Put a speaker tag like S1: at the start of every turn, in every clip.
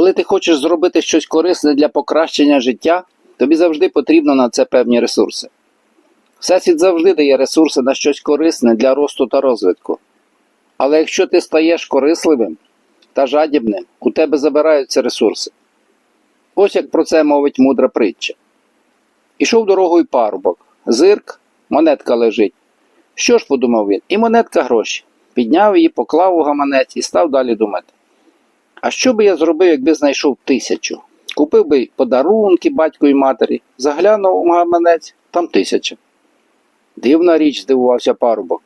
S1: Коли ти хочеш зробити щось корисне для покращення життя, тобі завжди потрібно на це певні ресурси. Всесвіт завжди дає ресурси на щось корисне для росту та розвитку. Але якщо ти стаєш корисливим та жадібним, у тебе забираються ресурси. Ось як про це мовить мудра притча. Ішов дорогою парубок, зирк, монетка лежить. Що ж подумав він? І монетка гроші. Підняв її, поклав у гаманець і став далі думати. А що би я зробив, якби знайшов тисячу? Купив би подарунки батьку і матері, заглянув у гаманець, там тисяча. Дивна річ, здивувався парубок.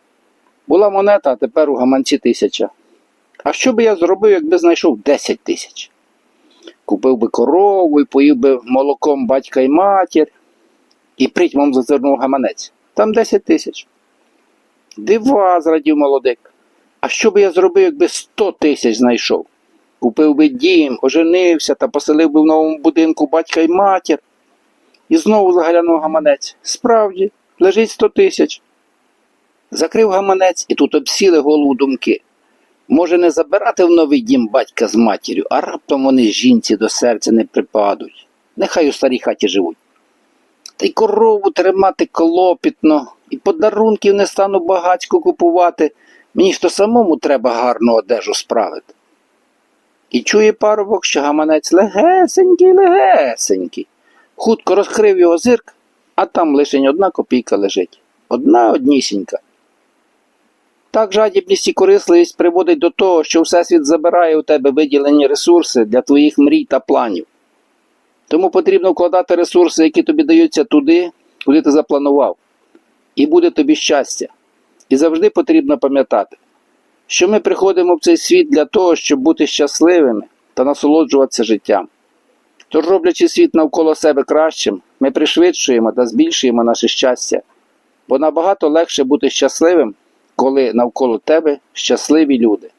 S1: Була монета, а тепер у гаманці тисяча. А що би я зробив, якби знайшов 10 тисяч? Купив би корову і поїв би молоком батька і матір, і притьмом зазирнув гаманець. Там 10 тисяч. Дива, зрадів молодик. А що би я зробив, якби 100 тисяч знайшов? Купив би дім, оженився та поселив би в новому будинку батька і матір. І знову заглянув гаманець. Справді, лежить 100 тисяч. Закрив гаманець і тут обсіли голову думки. Може, не забирати в новий дім батька з матір'ю, а раптом вони жінці до серця не припадуть. Нехай у старій хаті живуть. Та й корову тримати клопітно, і подарунків не стану багацько купувати. Мені ж то самому треба гарну одежу справити. І чує парубок, що гаманець легесенький, легесенький. Хутко розкрив його зирк, а там лише одна копійка лежить. Одна однісінька. Так жадібність і корисливість приводить до того, що Всесвіт забирає у тебе виділені ресурси для твоїх мрій та планів. Тому потрібно вкладати ресурси, які тобі даються туди, куди ти запланував. І буде тобі щастя. І завжди потрібно пам'ятати, що ми приходимо в цей світ для того, щоб бути щасливими та насолоджуватися життям. Тож, роблячи світ навколо себе кращим, ми пришвидшуємо та збільшуємо наше щастя, бо набагато легше бути щасливим, коли навколо тебе щасливі люди.